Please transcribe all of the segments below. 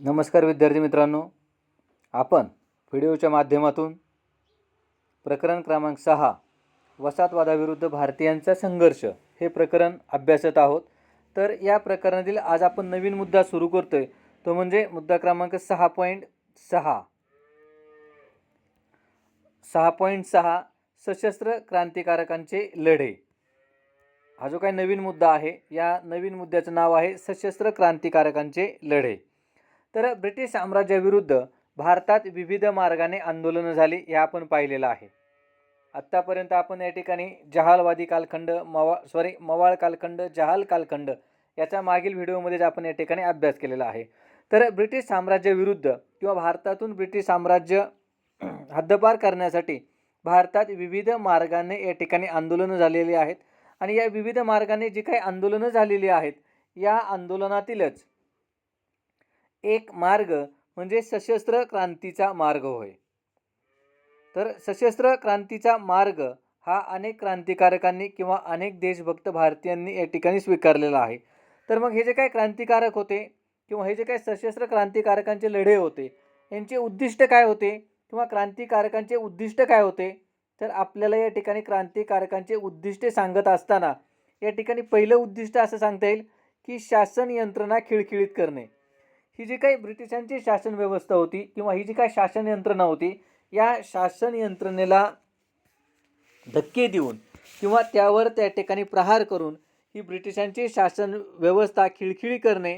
नमस्कार विद्यार्थी मित्रांनो. आपण व्हिडिओच्या माध्यमातून प्रकरण क्रमांक सहा वसाहतवादाविरुद्ध भारतीयांचा संघर्ष हे प्रकरण अभ्यासत आहोत. तर या प्रकरणातील आज आपण नवीन मुद्दा सुरू करतो आहे तो म्हणजे मुद्दा क्रमांक सहा पॉईंट सहा. सहा पॉईंट सहा सशस्त्र क्रांतिकारकांचे लढे. हा जो काही नवीन मुद्दा आहे या नवीन मुद्द्याचं नाव आहे सशस्त्र क्रांतिकारकांचे लढे. तर ब्रिटिश साम्राज्याविरुद्ध भारतात विविध मार्गाने आंदोलनं झाली हे आपण पाहिलेलं आहे. आत्तापर्यंत आपण या ठिकाणी जहालवादी कालखंड मवा सॉरी मवाळ कालखंड जहाल कालखंड याच्या मागील व्हिडिओमध्येच आपण या ठिकाणी अभ्यास केलेला आहे. तर ब्रिटिश साम्राज्याविरुद्ध किंवा भारतातून ब्रिटिश साम्राज्य हद्दपार करण्यासाठी भारतात विविध मार्गाने या ठिकाणी आंदोलनं झालेली आहेत. आणि या विविध मार्गाने जी काही आंदोलनं झालेली आहेत या आंदोलनातीलच एक मार्ग म्हणजे सशस्त्र क्रांतीचा मार्ग होय. तर सशस्त्र क्रांतीचा मार्ग हा अनेक क्रांतिकारकांनी किंवा अनेक देशभक्त भारतीयांनी या ठिकाणी स्वीकारलेला आहे. तर मग हे जे काय क्रांतिकारक होते किंवा हे जे काही सशस्त्र क्रांतिकारकांचे लढे होते यांचे उद्दिष्ट काय होते किंवा क्रांतिकारकांचे उद्दिष्ट काय होते? तर आपल्याला या ठिकाणी क्रांतिकारकांचे उद्दिष्टे सांगत असताना या ठिकाणी पहिलं उद्दिष्ट असं सांगता येईल की शासन यंत्रणा खिळखिळीत करणे. ही जी काही ब्रिटिशांची शासन व्यवस्था होती किंवा ही जी काही शासन यंत्रणा होती या शासन यंत्रणेला धक्के देऊन किंवा त्यावर त्या ठिकाणी प्रहार करून ही ब्रिटिशांची शासन व्यवस्था खिळखिळी करणे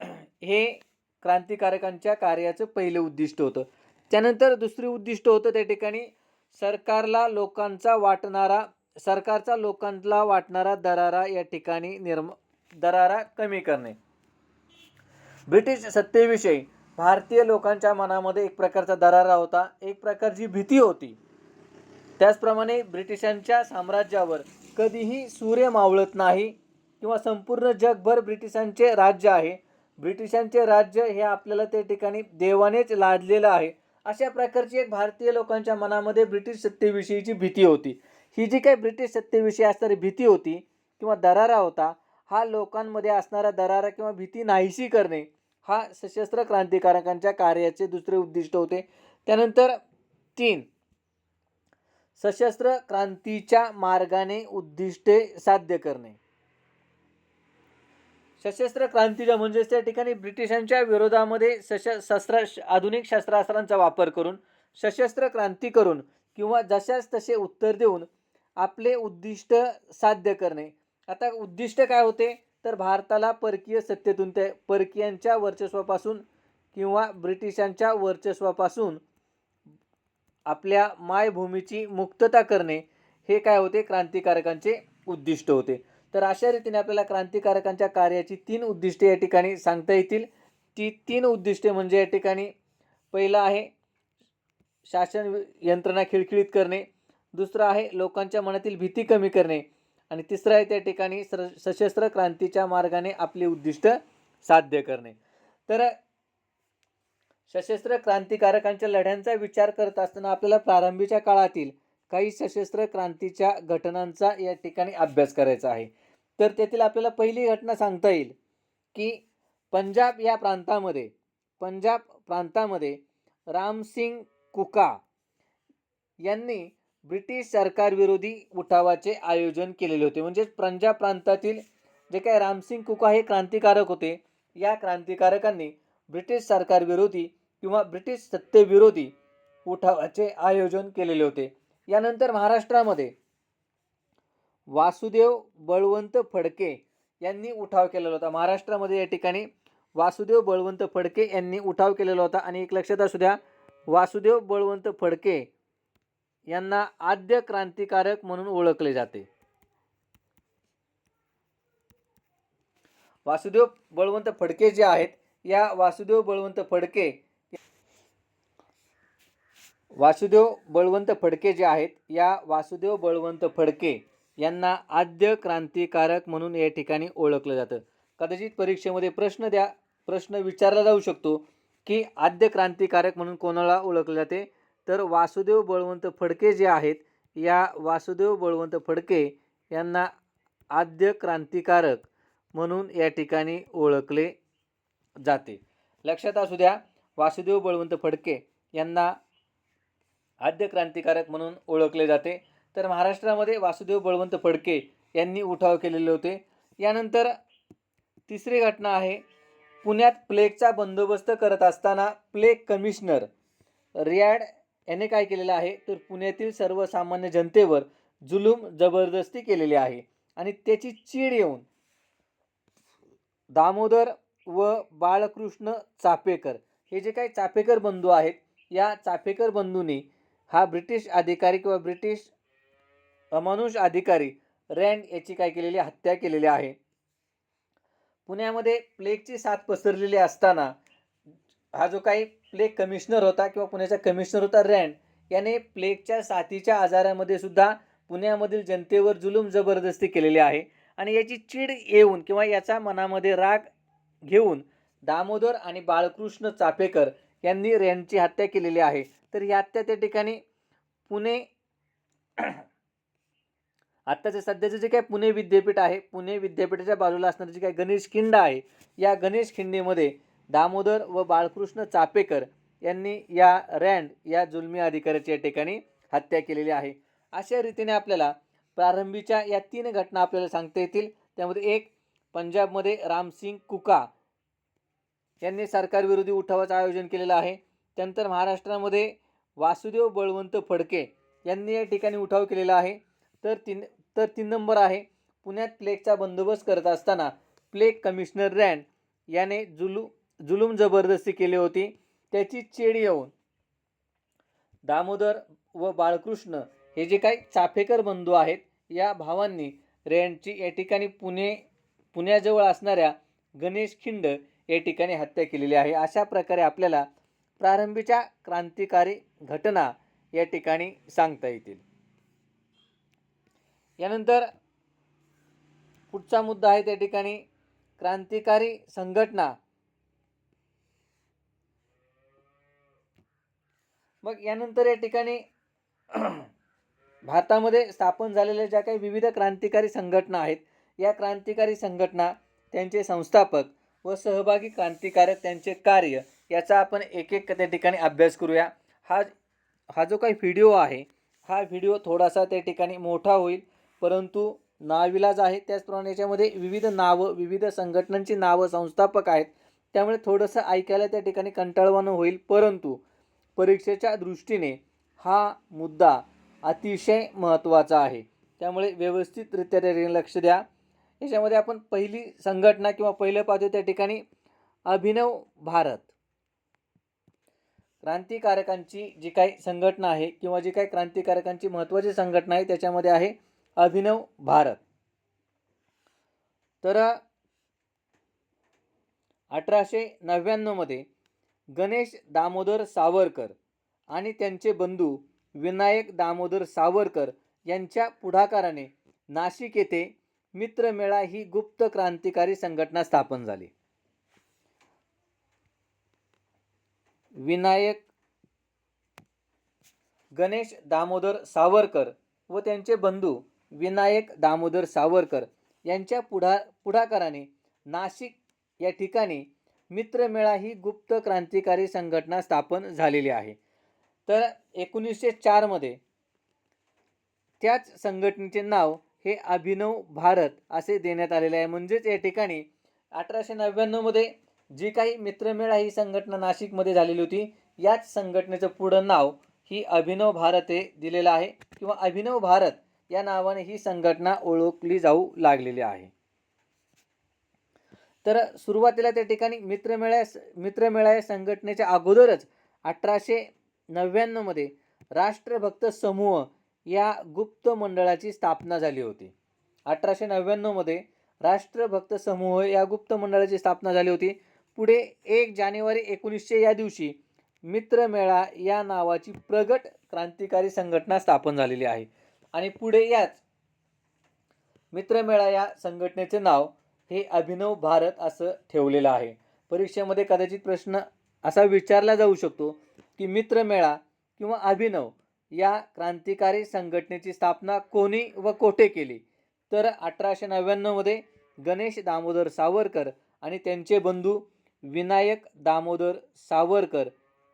हे क्रांतिकारकांच्या कार्याचं पहिलं उद्दिष्ट होतं. त्यानंतर दुसरी उद्दिष्ट होतं त्या ठिकाणी सरकारला लोकांचा वाटणारा सरकारचा लोकांना वाटणारा दरारा या ठिकाणी निर्म दरारा कमी करणे. ब्रिटिश सत्तेविषयी भारतीय लोकांच्या मनामध्ये एक प्रकारचा दरारा होता एक प्रकारची भीती होती. त्याचप्रमाणे ब्रिटिशांच्या साम्राज्यावर कधीही सूर्य मावळत नाही किंवा संपूर्ण जगभर ब्रिटिशांचे राज्य आहे ब्रिटिशांचे राज्य हे आपल्याला त्या ठिकाणी देवानेच लादलेलं आहे अशा प्रकारची एक भारतीय लोकांच्या मनामध्ये ब्रिटिश सत्तेविषयीची भीती होती. ही जी काही ब्रिटिश सत्तेविषयी असणारी भीती होती किंवा दरारा होता हा लोकांमध्ये असणारा दरारा किंवा भीती नाहीशी करणे हा सशस्त्र क्रांतिकारकांच्या कार्याचे दुसरे उद्दिष्ट होते. त्यानंतर तीन. सशस्त्र क्रांतीच्या मार्गाने उद्दिष्टे साध्य करणे. सशस्त्र क्रांतीच्या म्हणजेच त्या ठिकाणी ब्रिटिशांच्या विरोधामध्ये सश शस्त्र आधुनिक शस्त्रास्त्रांचा वापर करून सशस्त्र क्रांती करून किंवा जशाच तसे उत्तर देऊन आपले उद्दिष्ट साध्य करणे. आता उद्दिष्ट काय होते? तर भारताला परकीय सत्तेतून ते परकीयांच्या वर्चस्वापासून किंवा ब्रिटिशांच्या वर्चस्वापासून आपल्या मायभूमीची मुक्तता करणे हे काय होते? क्रांतिकारकांचे उद्दिष्ट होते. तर अशा रीतीने आपल्याला क्रांतिकारकांच्या कार्याची तीन उद्दिष्टे या ठिकाणी सांगता येतील. ती तीन उद्दिष्टे म्हणजे या ठिकाणी पहिलं आहे शासन यंत्रणा खिळखिळीत करणे. दुसरं आहे लोकांच्या मनातील भीती कमी करणे. आणि तिसरं आहे त्या ठिकाणी सर सशस्त्र क्रांतीच्या मार्गाने आपली उद्दिष्ट साध्य करणे. तर सशस्त्र क्रांतिकारकांच्या लढ्यांचा विचार करत असताना आपल्याला प्रारंभीच्या काळातील काही सशस्त्र क्रांतीच्या घटनांचा या ठिकाणी अभ्यास करायचा आहे. तर तेथील आपल्याला पहिली घटना सांगता येईल की पंजाब या प्रांतामध्ये पंजाब प्रांतामध्ये रामसिंग कुका यांनी ब्रिटिश सरकारविरोधी उठावाचे आयोजन केलेले होते. म्हणजेच पंजाब प्रांतातील जे काही रामसिंग कुका हे क्रांतिकारक होते या क्रांतिकारकांनी ब्रिटिश सरकारविरोधी किंवा ब्रिटिश सत्तेविरोधी उठावाचे आयोजन केलेले होते. यानंतर महाराष्ट्रामध्ये वासुदेव बळवंत फडके यांनी उठाव केलेला होता. महाराष्ट्रामध्ये या ठिकाणी वासुदेव बळवंत फडके यांनी उठाव केलेला होता. आणि एक लक्षात असू द्या वासुदेव बळवंत फडके यांना आद्य क्रांतिकारक म्हणून ओळखले जाते. वासुदेव बळवंत फडके जे आहेत या वासुदेव बळवंत फडके वासुदेव बळवंत फडके जे आहेत या वासुदेव बळवंत फडके यांना आद्य क्रांतिकारक म्हणून या ठिकाणी ओळखलं जातं. कदाचित परीक्षेमध्ये प्रश्न द्या प्रश्न विचारला जाऊ शकतो की आद्य क्रांतिकारक म्हणून कोणाला ओळखले जाते? तर वासुदेव बळवंत फडके जे आहेत या वासुदेव बळवंत फडके यांना आद्य क्रांतिकारक म्हणून या ठिकाणी ओळखले जाते. लक्षात असू द्या वासुदेव बळवंत फडके यांना आद्य क्रांतिकारक म्हणून ओळखले जाते. तर महाराष्ट्रामध्ये वासुदेव बळवंत फडके यांनी उठाव केलेले होते. यानंतर तिसरी घटना आहे पुण्यात प्लेगचा बंदोबस्त करत असताना प्लेग कमिशनर रियाड याने काय केलेलं आहे? तर पुण्यातील सर्वसामान्य जनतेवर जुलूम जबरदस्ती केलेली आहे आणि त्याची चीड येऊन दामोदर व बाळकृष्ण चापेकर हे जे काही चापेकर बंधू आहेत या चापेकर बंधूंनी हा ब्रिटिश अधिकारी किंवा ब्रिटिश अमानुष अधिकारी रँड याची काय केलेली हत्या केलेली आहे. पुण्यामध्ये प्लेगची साथ पसरलेली असताना हा जो काही प्लेग कमिशनर होता किंवा पुण्याचा कमिशनर होता रँड याने प्लेगच्या साथीच्या आजारामध्ये सुद्धा पुण्यामधील जनतेवर जुलूम जबरदस्ती केलेली आहे. आणि याची चीड येऊन किंवा याचा मनामध्ये राग घेऊन दामोदर आणि बाळकृष्ण चापेकर यांनी रँडची हत्या केलेली आहे. तर ही हत्या त्या ठिकाणी पुणे आत्ताचे सध्याचे जे काही पुणे विद्यापीठ आहे पुणे विद्यापीठाच्या बाजूला असणारी जी काही गणेश खिंड आहे या गणेश खिंडीमध्ये दामोदर व बाळकृष्ण चापेकर यांनी या रँड या जुलमी अधिकाऱ्याची या ठिकाणी हत्या केलेली आहे. अशा रीतीने आपल्याला प्रारंभीच्या या तीन घटना आपल्याला सांगता येतील. त्यामध्ये एक पंजाबमध्ये रामसिंग कुका यांनी सरकारविरोधी उठावाचं आयोजन केलेलं आहे. त्यानंतर महाराष्ट्रामध्ये वासुदेव बळवंत फडके यांनी या ठिकाणी उठाव केलेला आहे. तर तीन तर तीन नंबर आहे. पुण्यात प्लेगचा बंदोबस्त करत असताना प्लेग कमिशनर रँड याने जुलू जुलूम जबरदस्ती केली होती. त्याची चेड येऊन दामोदर व बाळकृष्ण हे जे काही चाफेकर बंधू आहेत या भावांनी रँडची या ठिकाणी पुणे पुण्याजवळ असणाऱ्या गणेश खिंड या ठिकाणी हत्या केलेली आहे. अशा प्रकारे आपल्याला प्रारंभीच्या क्रांतिकारी घटना या ठिकाणी सांगता येतील. यानंतर पुढचा मुद्दा आहे त्या ठिकाणी क्रांतिकारी संघटना मग यानंतर या ठिकाणी भारतामध्ये स्थापन झालेल्या ज्या काही विविध क्रांतिकारी संघटना आहेत या क्रांतिकारी संघटना त्यांचे संस्थापक व सहभागी क्रांतिकारक त्यांचे कार्य याचा आपण एक एक त्या ठिकाणी अभ्यास करूया. हा हा जो काही व्हिडिओ आहे हा व्हिडिओ थोडासा त्या ठिकाणी मोठा होईल परंतु नाविलाज आहे. त्याचप्रमाणे याच्यामध्ये विविध नावं विविध संघटनांची नावं संस्थापक आहेत. त्यामुळे थोडंसं ऐकायला त्या ठिकाणी कंटाळवाणं होईल. परंतु परीक्षेच्या दृष्टीने हा मुद्दा अतिशय महत्त्वाचा आहे. त्यामुळे व्यवस्थितरित्या त्या ठिकाणी लक्ष द्या. याच्यामध्ये आपण पहिली संघटना किंवा पहिलं पाहतो त्या ठिकाणी अभिनव भारत. क्रांतिकारकांची जी काही संघटना आहे किंवा जी काही क्रांतिकारकांची महत्त्वाची संघटना आहे त्याच्यामध्ये आहे अभिनव भारत. तर अठराशे नव्याण्णवमध्ये गणेश दामोदर सावरकर आणि त्यांचे बंधू विनायक दामोदर सावरकर यांच्या पुढाकाराने नाशिक येथे मित्रमेळा ही गुप्त क्रांतिकारी संघटना स्थापन झाली. विनायक गणेश दामोदर सावरकर व त्यांचे बंधू विनायक दामोदर सावरकर यांच्या पुढा पुढाकाराने नाशिक या ठिकाणी मित्रमेळा ही गुप्त क्रांतिकारी संघटना स्थापन झालेली आहे. तर एकोणीसशे चारमध्ये त्याच संघटनेचे नाव हे अभिनव भारत असे देण्यात आलेले आहे. म्हणजेच या ठिकाणी अठराशे नव्याण्णवमध्ये जी काही मित्रमेळा ही संघटना नाशिकमध्ये झालेली होती याच संघटनेचं पुढं नाव ही अभिनव भारत हे दिलेलं आहे किंवा अभिनव भारत या नावाने ही संघटना ओळखली जाऊ लागलेली आहे. तर सुरुवातीला त्या ठिकाणी मित्रमेळा मित्रमेळा या संघटनेच्या अगोदरच अठराशे नव्याण्णवमध्ये राष्ट्रभक्त समूह या गुप्त मंडळाची स्थापना झाली होती. अठराशे नव्याण्णवमध्ये राष्ट्रभक्त समूह या गुप्त मंडळाची स्थापना झाली होती. पुढे एक जानेवारी एकोणीसशे या दिवशी मित्रमेळा या नावाची प्रगट क्रांतिकारी संघटना स्थापन झालेली आहे. आणि पुढे याच मित्रमेळा या संघटनेचे नाव हे अभिनव भारत असं ठेवलेलं आहे. परीक्षेमध्ये कदाचित प्रश्न असा विचारला जाऊ शकतो की मित्रमेळा किंवा अभिनव या क्रांतिकारी संघटनेची स्थापना कोणी व कोठे केली? तर अठराशे नव्याण्णवमध्ये गणेश दामोदर सावरकर आणि त्यांचे बंधू विनायक दामोदर सावरकर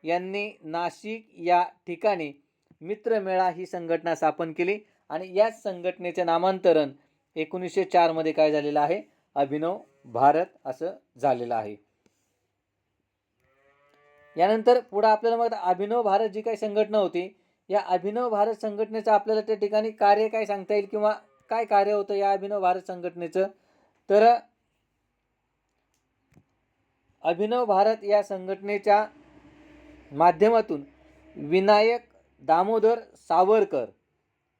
यांनी नाशिक या ठिकाणी मित्रमेळा ही संघटना स्थापन केली. आणि याच संघटनेचे नामांतरण एकोणीसशे चारमध्ये काय झालेलं आहे? अभिनव भारत असं झालेलं आहे. यानंतर पुढं आपल्याला मग अभिनव भारत जी काही संघटना होती या अभिनव भारत संघटनेचं आपल्याला त्या ठिकाणी कार्य काय सांगता येईल किंवा काय कार्य होतं या अभिनव भारत संघटनेचं? तर अभिनव भारत या संघटनेच्या माध्यमातून विनायक दामोदर सावरकर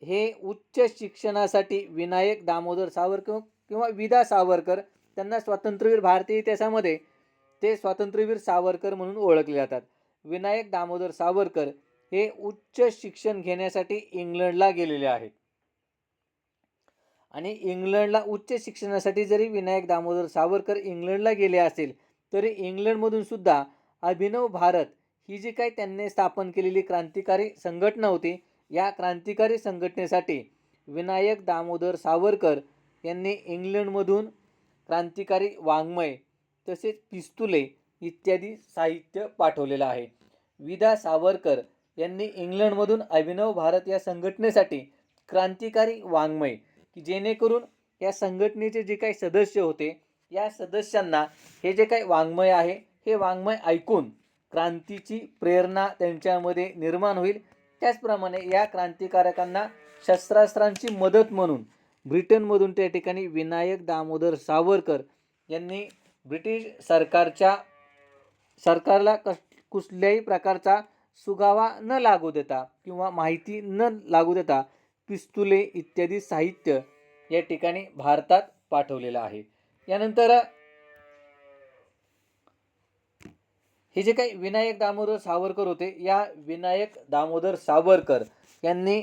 हे उच्च शिक्षणासाठी विनायक दामोदर सावरकर किंवा विदा सावरकर त्यांना स्वातंत्र्यवीर भारतीय इतिहासामध्ये ते स्वातंत्र्यवीर सावरकर म्हणून ओळखले जातात. विनायक दामोदर सावरकर हे उच्च शिक्षण घेण्यासाठी इंग्लंडला गेलेले आहेत. आणि इंग्लंडला उच्च शिक्षणासाठी जरी विनायक दामोदर सावरकर इंग्लंडला गेले असेल तरी इंग्लंडमधून सुद्धा अभिनव भारत ही जी काही त्यांनी स्थापन केलेली क्रांतिकारी संघटना होती या क्रांतिकारी संघटनेसाठी विनायक दामोदर सावरकर यांनी इंग्लंडमधून क्रांतिकारी वाङ्मय तसेच पिस्तुले इत्यादी साहित्य पाठवलेलं आहे. विदा सावरकर यांनी इंग्लंडमधून अभिनव भारत या संघटनेसाठी क्रांतिकारी वाङ्मय की जेणेकरून या संघटनेचे जे काही सदस्य होते या सदस्यांना हे जे काही वाङ्मय आहे हे वाङ्मय ऐकून क्रांतीची प्रेरणा त्यांच्यामध्ये निर्माण होईल. त्याचप्रमाणे या क्रांतिकारकांना शस्त्रास्त्रांची मदत म्हणून ब्रिटनमधून त्या ठिकाणी विनायक दामोदर सावरकर यांनी ब्रिटिश सरकारच्या सरकारला कस कुठल्याही प्रकारचा सुगावा न लागू देता किंवा माहिती न लागू देता पिस्तुले इत्यादी साहित्य या ठिकाणी भारतात पाठवलेलं आहे. यानंतर हे जे काही विनायक दामोदर सावरकर होते या विनायक दामोदर सावरकर यांनी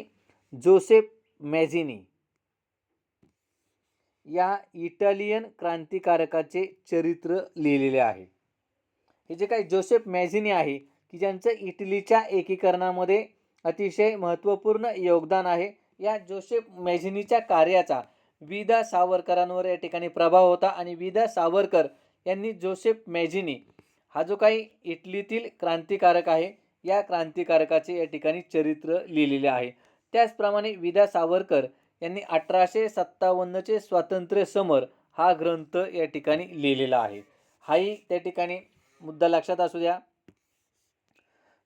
जोसेफ मॅझिनी या इटालियन क्रांतिकारकाचे चरित्र लिहिलेले आहे. हे जे काही जोसेफ मॅझिनी आहे की ज्यांचं इटलीच्या एकीकरणामध्ये अतिशय महत्त्वपूर्ण योगदान आहे या जोसेफ मॅझिनीच्या कार्याचा विदा सावरकरांवर या ठिकाणी प्रभाव होता आणि विदा सावरकर यांनी जोसेफ मॅझिनी हा जो काही इटलीतील क्रांतिकारक आहे या क्रांतिकारकाचे या ठिकाणी चरित्र लिहिलेले आहे. त्याचप्रमाणे विदा सावरकर यांनी अठराशे सत्तावन्नचे स्वातंत्र्य समर हा ग्रंथ या ठिकाणी लिहिलेला आहे. हाही त्या ठिकाणी मुद्दा लक्षात असू द्या.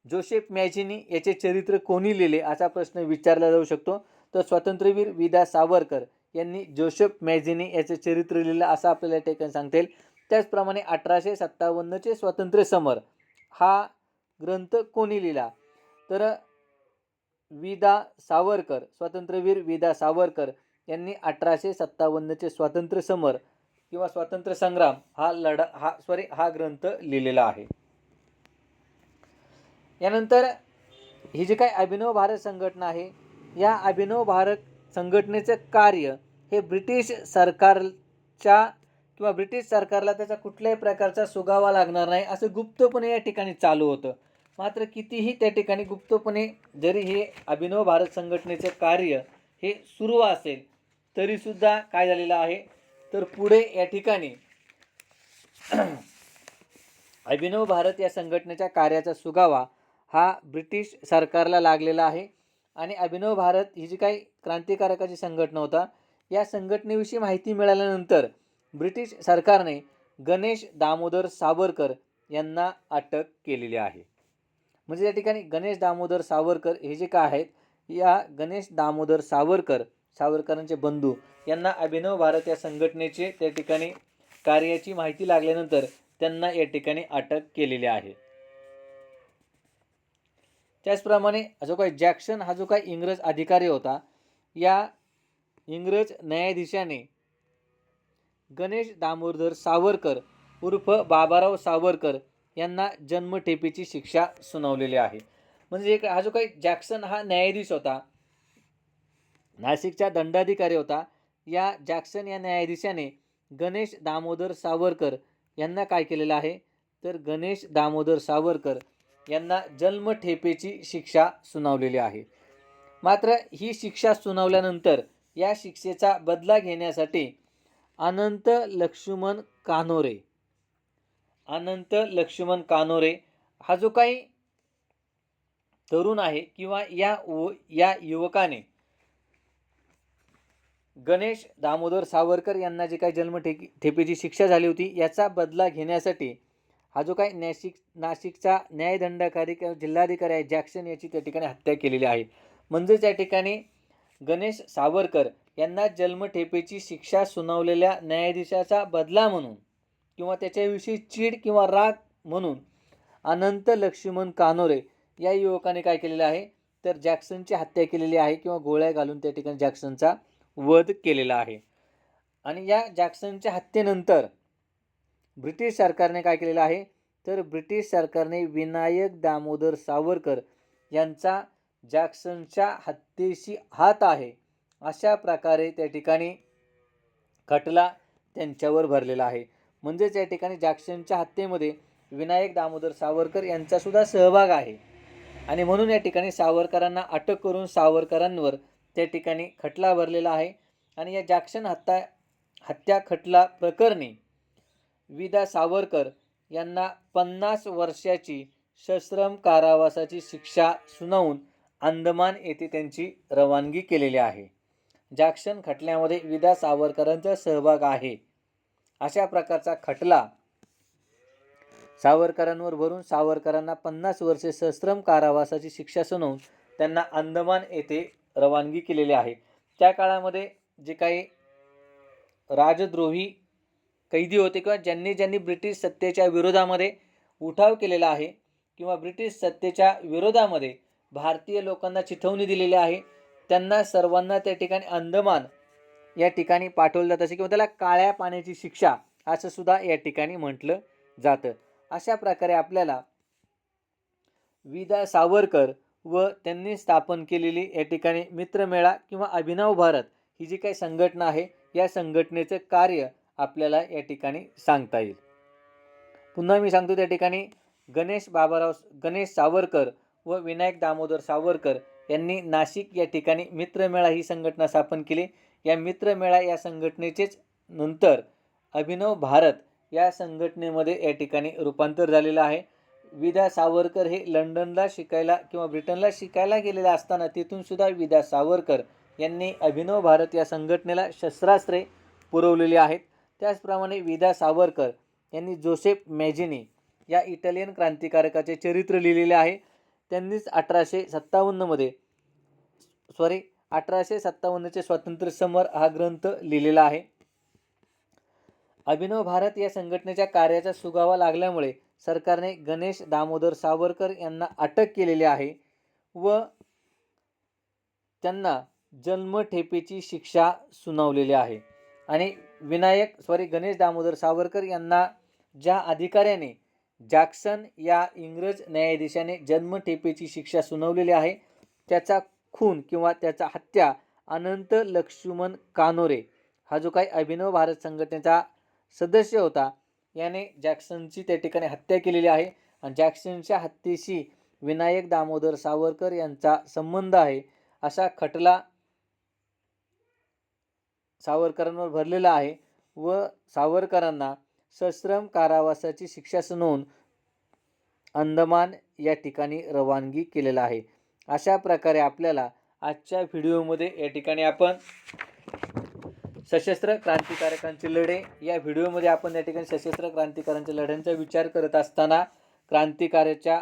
जोसेफ मॅझिनी याचे चरित्र कोणी लिहिले असा प्रश्न विचारला जाऊ शकतो. तर स्वातंत्र्यवीर विदा सावरकर यांनी जोसेफ मॅझिनी याचे चरित्र लिहिलं असं आपल्याला या ठिकाणी सांगता येईल. त्याचप्रमाणे अठराशे सत्तावन्नचे स्वातंत्र्य समर हा ग्रंथ कोणी लिहिला? तर विदा सावरकर स्वातंत्र्यवीर विदा सावरकर यांनी अठराशे सत्तावन्नचे स्वातंत्र्य समर किंवा स्वातंत्र्य संग्राम हा लढा हा सॉरी हा ग्रंथ लिहिलेला आहे. यानंतर ही जी काही अभिनव भारत संघटना आहे या अभिनव भारत संघटनेचं कार्य हे ब्रिटिश सरकारच्या किंवा ब्रिटिश सरकारला त्याचा कुठल्याही प्रकारचा सुगावा लागणार नाही असं गुप्तपणे या ठिकाणी चालू होतं. मात्र कितीही त्या ठिकाणी गुप्तपणे जरी हे अभिनव भारत संघटनेचं कार्य हे सुरू असेल तरीसुद्धा काय झालेलं आहे? तर पुढे या ठिकाणी अभिनव भारत या संघटनेच्या कार्याचा सुगावा हा ब्रिटिश सरकारला लागलेला आहे. आणि अभिनव भारत ही जी काही क्रांतिकारकाची संघटना होता या संघटनेविषयी माहिती मिळाल्यानंतर ब्रिटिश सरकारने गणेश दामोदर सावरकर यांना अटक केलेली आहे. म्हणजे या ठिकाणी गणेश दामोदर सावरकर हे जे काय आहेत या गणेश दामोदर सावरकर सावरकरांचे बंधू यांना अभिनव भारत या संघटनेचे त्या ठिकाणी कार्याची माहिती लागल्यानंतर त्यांना या ठिकाणी अटक केलेली आहे. त्याचप्रमाणे जो काही जॅक्सन हा जो काही इंग्रज अधिकारी होता या इंग्रज न्यायाधीशाने गणेश दामोदर सावरकर उर्फ बाबाराव सावरकर यांना जन्मठेपेची शिक्षा सुनावलेली आहे. म्हणजे एक हा जो काही जॅक्सन हा न्यायाधीश होता नाशिकचा दंडाधिकारी होता या जॅक्सन या न्यायाधीशाने गणेश दामोदर सावरकर यांना काय केलेलं आहे? तर गणेश दामोदर सावरकर यांना जन्मठेपेची शिक्षा सुनावलेली आहे. मात्र ही शिक्षा सुनावल्यानंतर या शिक्षेचा बदला घेण्यासाठी अनंत लक्ष्मण कानोरे अनंत लक्ष्मण कानोरे हा जो काही तरुण आहे किंवा या व या युवकाने गणेश दामोदर सावरकर यांना जे काही जन्मठे ठेपेची शिक्षा झाली होती याचा बदला घेण्यासाठी हा जो काही नाशिक नाशिकचा न्यायदंडाधिकारी किंवा जिल्हाधिकारी आहे जॅक्सन याची त्या ठिकाणी हत्या केलेली आहे. म्हणजेच या ठिकाणी गणेश सावरकर यांना जन्मठेपेची शिक्षा सुनावलेल्या न्यायाधीशाचा बदला म्हणून किंवा त्याच्याविषयी चीड किंवा राग म्हणून अनंत लक्ष्मण कानोरे या युवकाने काय केलेलं आहे? तर जॅक्सनची हत्या केलेली आहे किंवा गोळ्या घालून त्या ठिकाणी जॅक्सनचा वध केलेला आहे. आणि या जॅक्सनच्या हत्येनंतर ब्रिटिश सरकारने काय केलेलं आहे? तर ब्रिटिश सरकारने विनायक दामोदर सावरकर यांचा जॅक्सनच्या हत्येशी हात आहे अशा प्रकारे त्या ठिकाणी खटला त्यांच्यावर भरलेला आहे. म्हणजेच या ठिकाणी जॅक्सनच्या हत्येमध्ये विनायक दामोदर सावरकर यांचासुद्धा सहभाग आहे. आणि म्हणून या ठिकाणी सावरकरांना अटक करून सावरकरांवर त्या ठिकाणी खटला भरलेला आहे. आणि या जॅक्सन हत्या हत्या खटला प्रकरणी विदा सावरकर यांना पन्नास वर्षाची सश्रम कारावासाची शिक्षा सुनावून अंदमान येथे त्यांची रवानगी केलेली आहे. जॅक्सन खटल्यामध्ये विदा सावरकरांचा सहभाग आहे. अशा प्रकारचा खटला सावरकरांवर भरून सावरकरांना पन्नास वर्षे सश्रम कारावासाची शिक्षा सुनावून त्यांना अंदमान येथे रवानगी केलेली आहे. त्या काळामध्ये जे काही राजद्रोही कैदी होते किंवा ज्यांनी ज्यांनी ब्रिटिश सत्तेच्या विरोधामध्ये उठाव केलेला आहे किंवा ब्रिटिश सत्तेच्या विरोधामध्ये भारतीय लोकांना चिथवणी दिलेली आहे त्यांना सर्वांना त्या ठिकाणी अंदमान या ठिकाणी पाठवलं जात. असे किंवा त्याला काळ्या पाण्याची शिक्षा असं सुद्धा या ठिकाणी म्हटलं जातं. अशा प्रकारे आपल्याला विदा सावरकर व त्यांनी स्थापन केलेली या ठिकाणी मित्रमेळा किंवा अभिनव भारत ही जी काही संघटना आहे या संघटनेचं कार्य आपल्याला या ठिकाणी सांगता येईल. पुन्हा मी सांगतो त्या ठिकाणी गणेश बाबाराव गणेश सावरकर व विनायक दामोदर सावरकर यांनी नाशिक या ठिकाणी मित्रमेळा ही संघटना स्थापन केली. या मित्रमेळा या संघटनेचेच नंतर अभिनव भारत या संघटनेमध्ये या ठिकाणी रूपांतर झालेलं आहे. विदा सावरकर हे लंडनला शिकायला किंवा ब्रिटनला शिकायला गेलेले असताना तिथूनसुद्धा विदा सावरकर यांनी अभिनव भारत या संघटनेला शस्त्रास्त्रे पुरवलेली आहेत. त्याचप्रमाणे विदा सावरकर यांनी जोसेफ मॅजिनी या इटालियन क्रांतिकारकाचे चरित्र लिहिलेले आहे. त्यांनीच अठराशे सत्तावन्नमध्ये सॉरी अठराशे सत्तावन्नचे स्वातंत्र्य समर हा ग्रंथ लिहिलेला आहे. अभिनव भारत या संघटनेच्या कार्याचा सुगावा लागल्यामुळे सरकारने गणेश दामोदर सावरकर यांना अटक केलेली आहे व त्यांना जन्मठेपेची शिक्षा सुनावलेली आहे. आणि विनायक सॉरी गणेश दामोदर सावरकर यांना ज्या अधिकाऱ्याने जॅक्सन या इंग्रज न्यायाधीशाने जन्मठेपेची शिक्षा सुनावलेली आहे त्याचा खून किंवा त्याचा हत्या अनंत लक्ष्मण कानोरे हा जो काही अभिनव भारत संघटनेचा सदस्य होता याने जॅक्सनची त्या ठिकाणी हत्या केलेली आहे. आणि जॅक्सनच्या हत्येशी विनायक दामोदर सावरकर यांचा संबंध आहे असा खटला सावरकरांवर भरलेला आहे व सावरकरांना सश्रम कारावासाची शिक्षा सुनावून अंदमान या ठिकाणी रवानगी केलेला आहे. अशा प्रकारे आपल्याला आजच्या व्हिडिओमध्ये या ठिकाणी आपण सशस्त्र क्रांतिकारकांचे लढे या व्हिडिओमध्ये आपण या ठिकाणी सशस्त्र क्रांतिकारकांच्या लढ्यांचा विचार करत असताना क्रांतिकाराच्या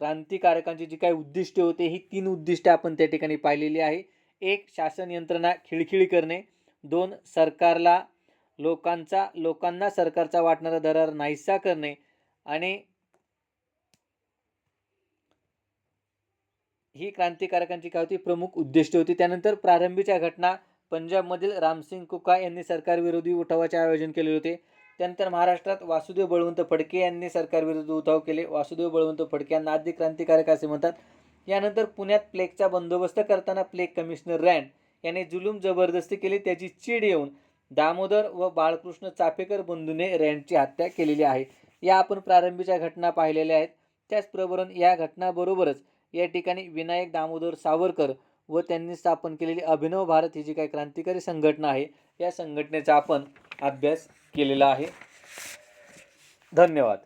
क्रांतिकारकांची जी काही उद्दिष्टे होते ही तीन उद्दिष्टे आपण त्या ठिकाणी पाहिलेली आहे. एक शासन यंत्रणा खिळखिळी करणे. दोन सरकारला लोकांचा लोकांना सरकारचा वाटणारा दरार नाहीसा करणे. आणि ही क्रांतिकारकांची काय होती? प्रमुख उद्दिष्ट होती. त्यानंतर प्रारंभीच्या घटना पंजाबमधील रामसिंग कुका यांनी सरकारविरोधी उठावाचे आयोजन केले होते. त्यानंतर महाराष्ट्रात वासुदेव बळवंत फडके यांनी सरकारविरोधी उठाव केले. वासुदेव बळवंत फडके यांना आद्य क्रांतिकारक असे म्हणतात. यानंतर पुण्यात प्लेगचा बंदोबस्त करताना प्लेग कमिशनर रँड याने जुलूम जबरदस्ती केली. त्याची चीड येऊन दामोदर व बाळकृष्ण चाफेकर बंधूने रँडची हत्या केलेली आहे. या आपण प्रारंभीच्या घटना पाहिलेल्या आहेत. त्याचप्रमाणे या घटनाबरोबरच या ठिकाणी विनायक दामोदर सावरकर व त्यांनी स्थापन केलेली अभिनव भारत ही जी काही क्रांतिकारी संघटना आहे या संघटनेचा आपण अभ्यास केलेला आहे. धन्यवाद.